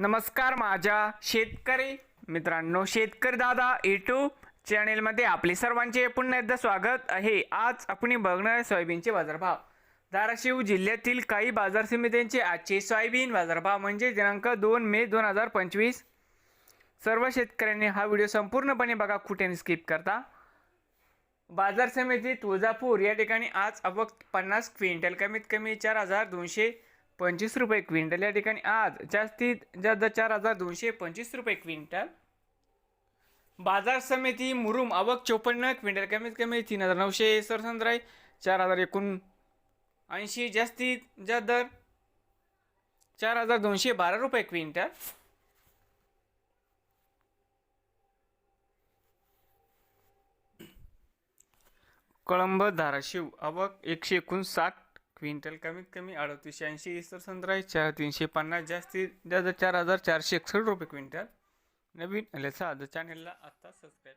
नमस्कार माझ्या शेतकरी मित्रांनो शेतकरी दादा यूट्यूब चॅनेलमध्ये आपले सर्वांचे पुन्हा एकदा स्वागत आहे. आज आपण बघणार आहे सोयाबीनचे बाजारभाव. धाराशिव जिल्ह्यातील काही बाजार समित्यांचे आजचे सोयाबीन बाजारभाव म्हणजे दिनांक दोन मे दोन हजार पंचवीस. सर्व शेतकऱ्यांनी हा व्हिडिओ संपूर्णपणे बघा कुठे स्किप करता. बाजार समिती तुळजापूर या ठिकाणी आज अवक पन्नास क्विंटल कमीत कमी चार हजार दोनशे पंचवीस रुपये क्विंटल या ठिकाणी. आज जास्तीत जास्त चार हजार दोनशे पंचवीस रुपये क्विंटल. बाजार समिती मुरुम आवक चोपन्न क्विंटल कमीत कमी तीन हजार नऊशे सरसंद्राई चार हजार एकूण ऐंशी जास्तीत जास्त दर चार हजार दोनशे बारा रुपये क्विंटल. कळंब धाराशिव आवक एकशे एकोणसाठ क्विंटल कमीत कमी अडतीसशे ऐंशी इसर संत्रा चार तीनशे पन्नास जास्तीत जास्त चार हजार चारशे एकसष्ट रुपये क्विंटल. नवीन आल्याचा आज चॅनेलला आत्ता सबस्क्राईब